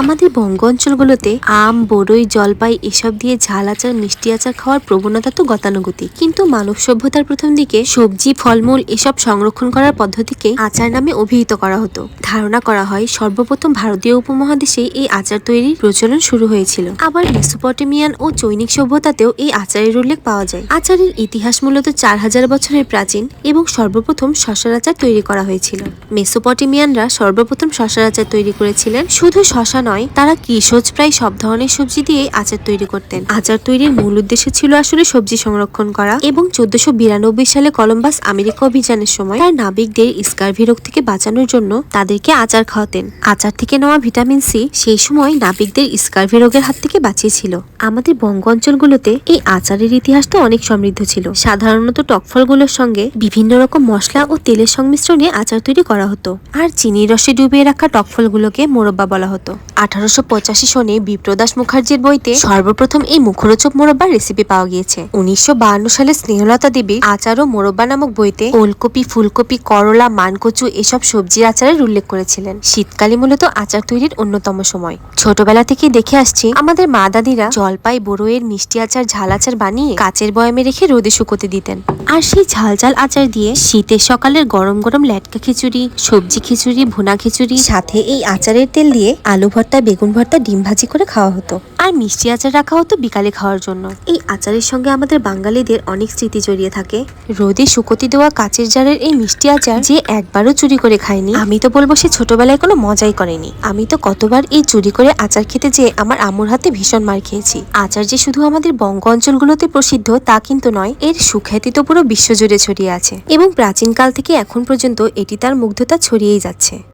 আমাদের বঙ্গ অঞ্চলগুলোতে আম বড়ই জলপাই এসব দিয়ে ঝাল আচার, মিষ্টি আচার খাওয়ার প্রবণতা তো গতানুগতিক। কিন্তু মানব সভ্যতার প্রথম দিকে সবজি, ফলমূল এসব সংরক্ষণ করার পদ্ধতিকে আচার নামে অভিহিত করা হতো। ধারণা করা হয় সর্বপ্রথম ভারতীয় উপমহাদেশে এই আচার তৈরির প্রচলন শুরু হয়েছিল। আবার মেসোপটেমিয়ান ও চৈনিক সভ্যতাতেও এই আচারের উল্লেখ পাওয়া যায়। আচারের ইতিহাস মূলত চার হাজার বছরের প্রাচীন এবং সর্বপ্রথম শশার আচার তৈরি করা হয়েছিল। মেসোপটেমিয়ানরা সর্বপ্রথম শশার আচার তৈরি করেছিলেন শুধু শশা নয়, তারা কৃষজ প্রায় সব ধরনের সবজি দিয়ে আচার তৈরি করতেন। আচার তৈরির মূল উদ্দেশ্য ছিল আসলে সবজি সংরক্ষণ করা এবং চোদ্দশো বিরানব্বই সালে কলম্বাস আমেরিকা অভিযানের সময় তার নাবিকদের স্কার্ভি রোগ থেকে বাঁচানোর জন্য তাদেরকে আচার খাওয়াতেন। আচার থেকে নেওয়া ভিটামিন সি সেই সময় নাবিকদের স্কার্ভি রোগের হাত থেকে বাঁচিয়েছিল। আমাদের বঙ্গ অঞ্চলগুলোতে এই আচারের ইতিহাস তো অনেক সমৃদ্ধ ছিল। সাধারণত টক ফলগুলোর সঙ্গে বিভিন্ন রকম মশলা ও তেলের সংমিশ্রণে আচার তৈরি করা হতো। আর চিনির রসে ডুবিয়ে রাখা টক ফলগুলোকে মোরব্বা বলা হতো। আঠারোশো পঁচাশি সনে বিপ্রদাস মুখার্জির বইতে সর্বপ্রথম এই মুখরোচক মোরব্বার রেসিপি পাওয়া গিয়েছে। উনিশশো সালে স্নেহলতা দেবী আচার ও মোরব্বা নামক বইতে ওলকপি, ফুলকপি, করলা, মানকচু এসব সবজির আচারের উল্লেখ করেছিলেন। শীতকালে মূলত আচার তৈরির অন্যতম সময়। ছোটবেলা থেকেই দেখে আসছি, আমাদের মা দাদিরা জলপাই, বড়ইয়ের মিষ্টি আচার, ঝাল আচার বানিয়ে কাচের বয়ামে রেখে রোদে শুকোতে দিতেন। আর সেই ঝাল ঝাল আচার দিয়ে শীতের সকালের গরম গরম ল্যাটকা খিচুড়ি, সবজি খিচুড়ি, ভুনা খিচুড়ি, সাথে এই আচারের তেল দিয়ে আলু ভর্তা বেগুন ভর্তা, ডিম ভাজি করে খাওয়া হতো। আর মিষ্টি আচার রাখা হতো বিকালে খাওয়ার জন্য। এই আচারের সঙ্গে আমাদের বাঙালিদের অনেক স্মৃতি জড়িয়ে থাকে। রোদে শুকোতে দেওয়া কাচের জারের এই মিষ্টি আচার যে একবারও চুরি করে খায়নি, আমি তো বলব সে ছোটবেলায় কোনো মজাই করেনি। আমি তো কতবার এই চুরি করে আচার খেতে যেয়ে আমার আম্মুর হাতে ভীষণ মার খেয়েছি। আচার যে শুধু আমাদের বঙ্গ অঞ্চলগুলোতে প্রসিদ্ধ তা কিন্তু নয়, এর সুখ্যাতি তো পুরো বিশ্বজুড়ে ছড়িয়ে আছে। এবং প্রাচীনকাল থেকে এখন পর্যন্ত এটি তার মুগ্ধতা ছড়িয়েই যাচ্ছে।